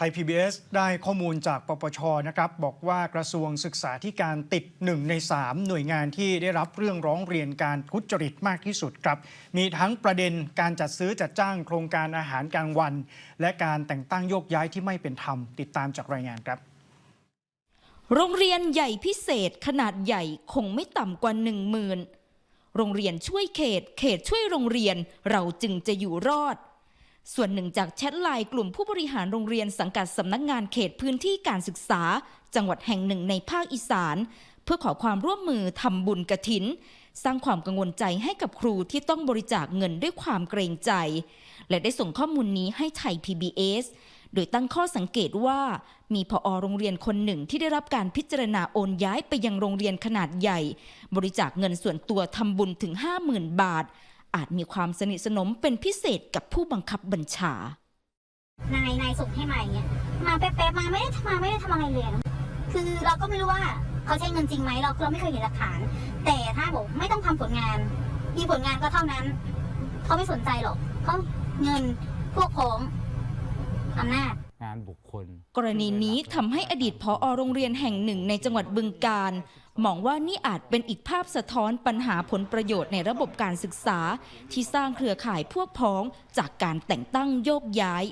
ไทย PBS ได้ข้อมูลจากปปชนะครับบอกว่ากระทรวงศึกษาธิการติด 1 ใน 3 หน่วยงานที่ได้รับเรื่องร้องเรียนการทุจริตมากที่สุดครับ มีทั้งประเด็นการจัดซื้อจัดจ้างโครงการอาหารกลางวัน และการแต่งตั้งโยกย้ายที่ไม่เป็นธรรม ติดตามจากรายงานครับโรงเรียนใหญ่พิเศษขนาดใหญ่คงไม่ต่ำกว่าหนึ่งหมื่นโรงเรียนช่วยเขต เขตช่วยโรงเรียนเราจึงจะอยู่รอด ส่วนหนึ่งจากแชทไลน์กลุ่มผู้บริหารโรงเรียนสังกัดสำนักงานเขตพื้นที่การศึกษา จังหวัดแห่งหนึ่งในภาคอีสาน เพื่อขอความร่วมมือทำบุญกระถิน สร้างความกังวลใจให้กับครูที่ต้องบริจาคเงินด้วยความเกรงใจ และได้ส่งข้อมูลนี้ให้ไทย PBS โดยตั้งข้อสังเกตว่ามีพอโรงเรียนคนหนึ่งที่ได้รับการพิจารณาโอนย้ายไปยังโรงเรียนขนาดใหญ่ บริจาคเงินส่วนตัวทำบุญถึง 50,000 บาท อาจมีความสนิทสนมเป็นพิเศษกับผู้บังคับบัญชา นายนายส่งให้มาอย่างเงี้ยมาแป๊บๆมาไม่ได้มาไม่ได้ทำอะไรเลยนะคือเราก็ไม่รู้ว่าเขาใช้เงินจริงไหมเราเราไม่เคยเห็นหลักฐาน แต่ถ้าบอกไม่ต้องทำผลงาน มีผลงานก็เท่านั้นเขาไม่สนใจหรอกเขาเงินพวกของอำนาจ งานบุคคล กรณีนี้ทำให้อดีตพอโรงเรียนแห่งหนึ่งในจังหวัดบึงกาฬมองว่านี่อาจเป็นอีกภาพสะท้อนปัญหาผลประโยชน์ในระบบการศึกษา ที่สร้างเครือข่ายพวกพ้องจากการแต่งตั้งโยกย้าย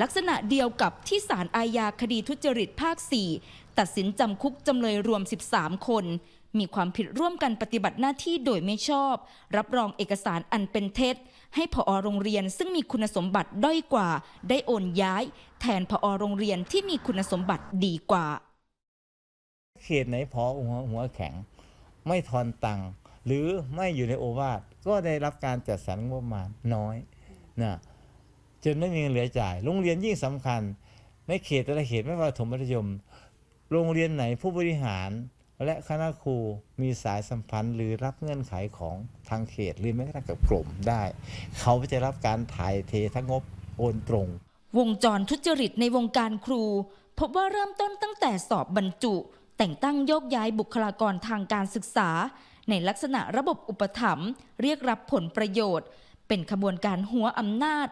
ลักษณะเดียวกับที่ศาลอาญาคดีทุจริตภาค 4 ตัดสินจำคุกจำเลยรวม 13 คน มีความผิดร่วมกันปฏิบัติหน้าที่โดยไม่ชอบ รับรองเอกสารอันเป็นเท็จ ให้ผอโรงเรียนซึ่งมีคุณสมบัติด้อยกว่า ได้โอนย้าย แทนผอโรงเรียนที่มีคุณสมบัติดีกว่า เขตไหนพอหัวหัวแข็ง ไม่ทอนตังค์หรือไม่อยู่ในโอวาทก็ได้รับการจัดสรรงบประมาณน้อยนะจนไม่มีเงินเหลือจ่าย โรงเรียนยิ่งสำคัญ ในเขตแต่ละเขตไม่ว่าถมมัธยม โรงเรียนไหนผู้บริหาร และคณะครูมีสายสัมพันธ์ หรือรับเงื่อนไขของทางเขตหรือแม้กระทั่งกับกลุ่มได้ เขาจะรับการถ่ายเททั้งงบโอนตรง วงจรทุจริตในวงการครู พบว่าเริ่มต้นตั้งแต่สอบบรรจุ แต่งตั้งโยกย้ายบุคลากรทางการศึกษา ในลักษณะระบบอุปถัมภ์เรียกรับผลประโยชน์ เป็นขบวนการหัวอำนาจ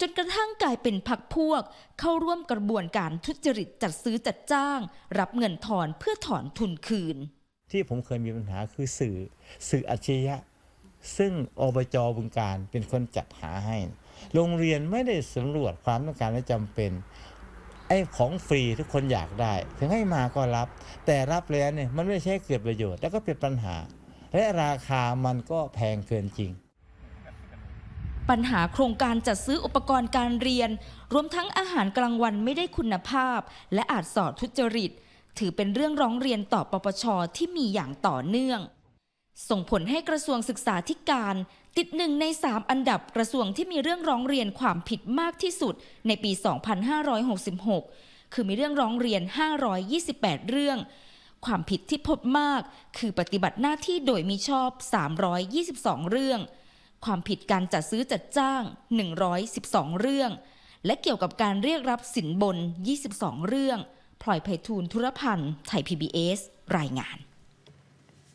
จนกระทั่งกลายเป็นพักพวก เข้าร่วมกระบวนการทุจริตจัดซื้อจัดจ้าง รับเงินถอนเพื่อถอนทุนคืน ที่ผมเคยมีปัญหาคือสื่อสื่ออัจฉริยะซึ่งอบจบึงการเป็นคนจัดหาให้ โรงเรียนไม่ได้สำรวจความต้องการและจำเป็น ไอ้ของฟรีทุกคนอยากได้ ถึงให้มาก็รับ แต่รับแล้วเนี่ยมันไม่ใช่เกิดประโยชน์ แล้วก็เป็นปัญหา และราคามันก็แพงเกินจริง ปัญหาโครงการจัดซื้ออุปกรณ์การเรียน รวมทั้งอาหารกลางวันไม่ได้คุณภาพ และอาจสอดทุจริต ถือเป็นเรื่องร้องเรียนต่อปปชที่มีอย่างต่อเนื่อง ส่งผลให้กระทรวงศึกษาธิการ ติดหนึ่งใน3อันดับกระทรวงที่มีเรื่องร้องเรียนความผิดมากที่สุดในปี 2566 คือมีเรื่องร้องเรียน 528 เรื่องความผิดที่พบมาก คือปฏิบัติหน้าที่โดยมิชอบ 322 เรื่อง ความผิดการจัดซื้อจัดจ้าง 112 เรื่อง และเกี่ยวกับการเรียกรับสินบน 22 เรื่อง พลอยไพฑูรย์ธุรพันธ์ ไทย PBS รายงาน